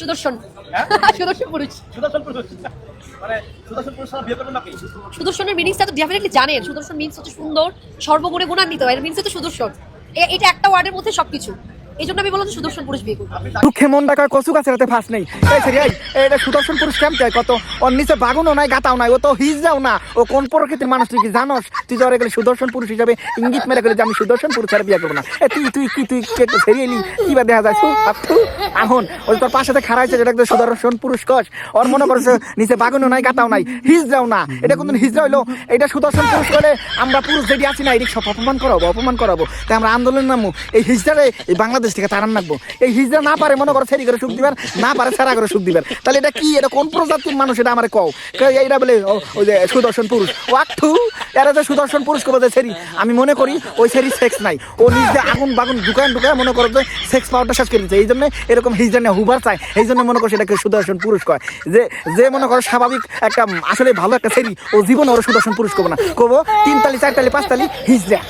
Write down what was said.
সুদর্শন। হ্যাঁ? সুদর্শন পুরুষ। সুদর্শন পুরুষ। মানে সুদর্শন পুরুষ বিয়ে করবেন নাকি সুদর্শনের মিনিংসটা তো ডেফিনেটলি জানেন। সুদর্শন মিনিংস হচ্ছে সুন্দর সর্বগুণে গুণান্বিত। এর মিনস হচ্ছে সুদর্শন। এটা একটা ওয়ার্ডের মধ্যে সবকিছু। আমি বললাম সুদর্শন পুরুষ বিয়ে ডাকা ফাঁস নেই। এই সেরি এই এটা সুদর্শন পুরুষ কত? ওর নিচে বাগুনও নাই, গাতাও নাই। ও তো হিজ যাও না। ও কোন প্রকৃতির মানুষ তুই কি জানোস? তুই গেলে সুদর্শন পুরুষ হিসাবে ইঙ্গিত মেরে গেলে যে আমি সুদর্শন পুরুষ আর বিয়ে করব না। তুই তুই কি, তুই এলি? কি বা দেখা যায়? এখন তোর পাশে খাড়া হয়েছে, যেটা সুদর্শন পুরুষ কস। ওর মনে করছে নিচে বাগুনও নাই, গাতাও নাই। হিজ যাও না। এটা কোনদিন হিজড়া হইল? এটা সুদর্শন পুরুষ হলে আমরা পুরুষ যেটি আছি না এটি সব অপমান করাবো অপমান করাবো। তাই আমরা আন্দোলন নামো এই হিজড়ারে এই বাংলাদেশ থেকে তারান রাখব এই হিজড়া না পারে মনে করো ফেরি করে সুখ দিবার, না পারে সারা করে সুখ দিবার। তাহলে এটা কি? এটা কোন প্রজাতির মানুষ? এটা আমার কও। এইটা বলে ওই যে সুদর্শন পুরুষ। ওয়াক্থু এরা যে সুদর্শন পুরুষ করব যে সেরি আমি মনে করি ওই সেরি সেক্স নাই। ও নিজে আগুন বাগুন দোকান ঢুকায় মনে করো যে সেক্স পাওয়ারটা শেষ করে দিচ্ছে এই জন্য এরকম হিজড়া নিয়ে হুবার চায়। এই জন্য মনে করো সেটাকে সুদর্শন পুরুষ কয়। যে যে মনে করো স্বাভাবিক একটা, আসলে ভালো একটা সেরি ও জীবন ওর সুদর্শন পুরুষ করব না। করব তিন তালি চার তালি পাঁচ তালি হিজড়া